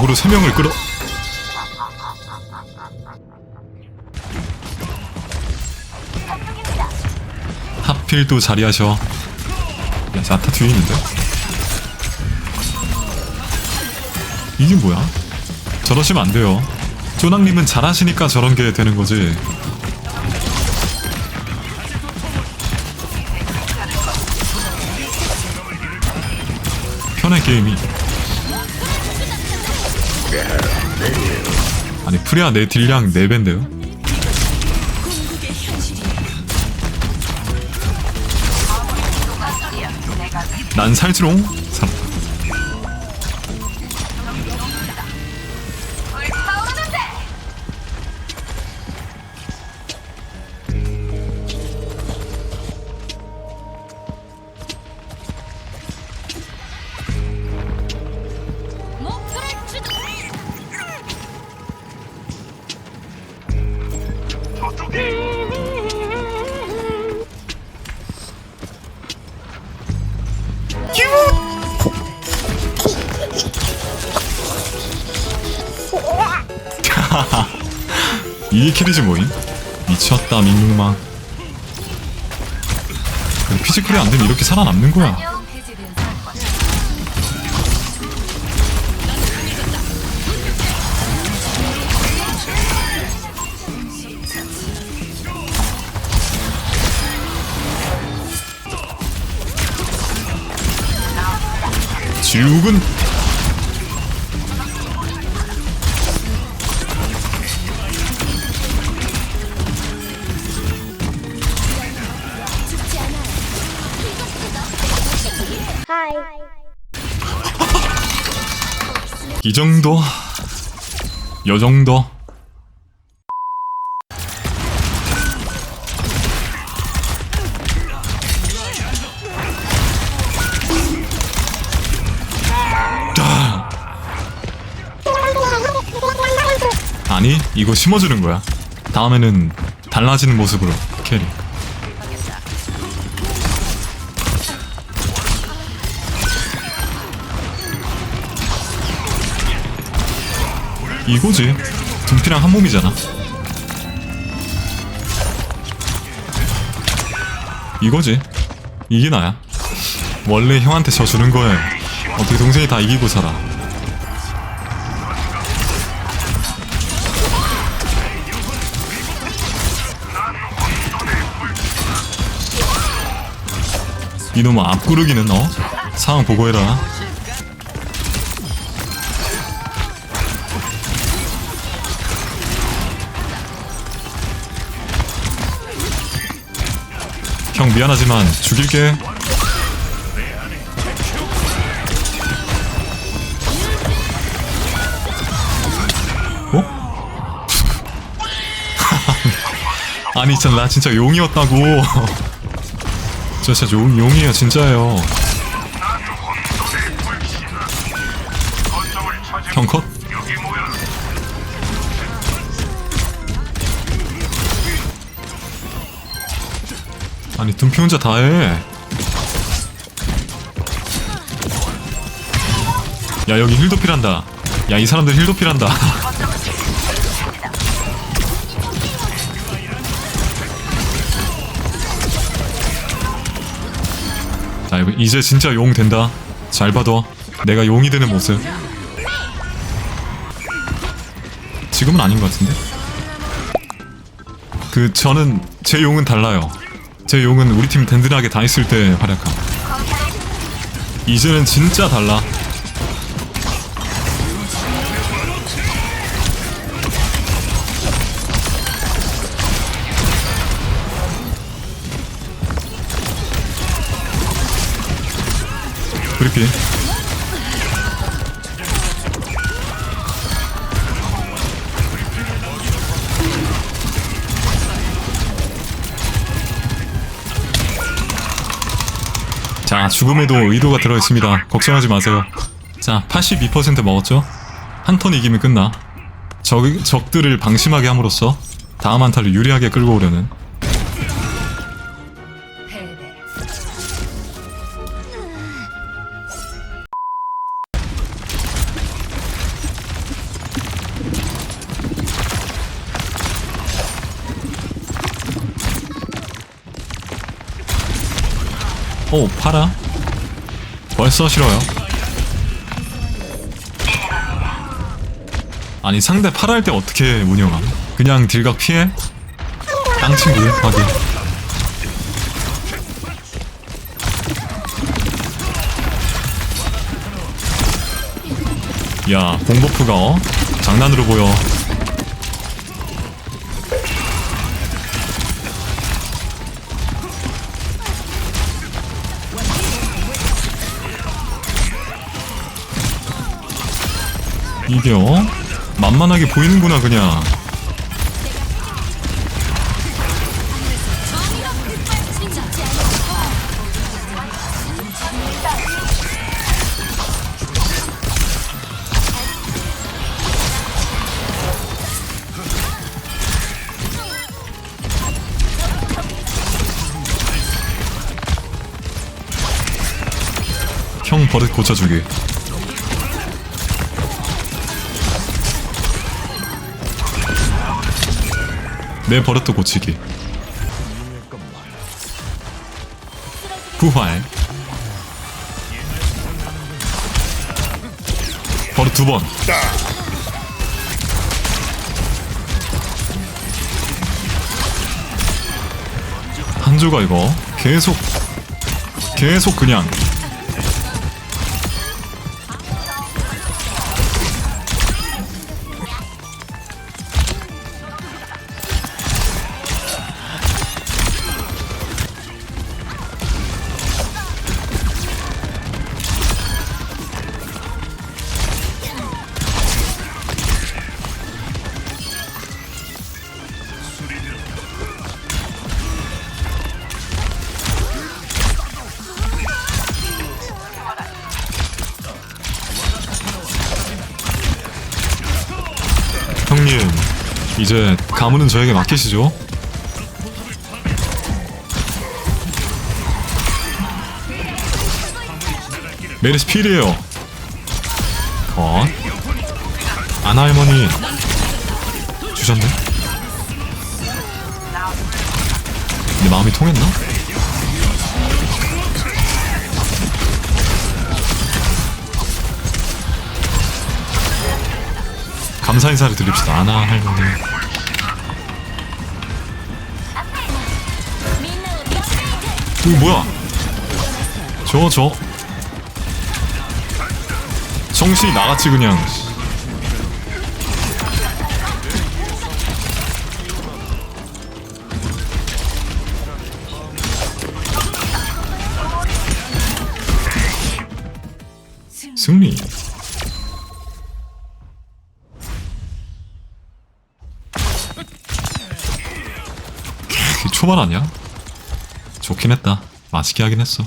어그로 3명을 끌어. 하필 또 자리하셔. 야 자타 뒤에 있는데? 이게 뭐야? 저러시면 안 돼요. 쪼낭님은 잘하시니까 저런 게 되는 거지. 편해 게임이 아니 프리아 내 딜량 4배인데요? 난 살지롱 이게 킬이지 뭐임? 미쳤다 민망 그래 피지컬이 안 되면 이렇게 살아남는 거야. 지옥은 이 정도? 요 정도? 아. 아니 이거 심어주는 거야. 다음에는 달라지는 모습으로 캐리 이거지. 둠피랑 한 몸이잖아. 이거지. 이게 나야. 원래 형한테 져주는 거에 어떻게 동생이 다 이기고 살아. 이놈아 앞구르기는 어? 상황 보고해라 형 미안하지만 죽일게. 어? 아니 진짜 나 진짜 용이었다고. 저 진짜 용, 용이에요 진짜예요 아니 둠피 혼자 다해. 야 여기 힐도필한다. 야 이 사람들 힐도필한다. 자 이제 진짜 용 된다. 잘 봐둬. 내가 용이 되는 모습. 지금은 아닌 것 같은데? 그 저는 제 용은 달라요 제 용은 우리 팀 든든하게 다 있을 때 활약함. 이제는 진짜 달라. 브리피 자 죽음에도 의도가 들어있습니다. 걱정하지 마세요. 자 82% 먹었죠? 한 턴 이기면 끝나. 적, 적들을 방심하게 함으로써 다음 한타를 유리하게 끌고 오려는 오 파라 벌써 싫어요. 아니 상대 파라 할 때 어떻게 운영함 그냥 딜각 피해? 땅친구 확인. 야 공버프가 어? 장난으로 보여 이게 어? 만만하게 보이는구나 그냥 형 버릇 고쳐주기 내 버릇도 고치기. 부활. 버릇 두번. 한조가 이거 계속 계속 그냥 님 이제 가문은 저에게 맡기시죠. 메리스 필이에요. 컷. 아나 할머니. 주셨네. 내 마음이 통했나? 감사 인사를 드립시다. 아나 할머니. 이거 뭐야? 저 저. 정신이 나갔지 그냥. 승리 초반 아니야? 좋긴 했다 맛있게 하긴 했어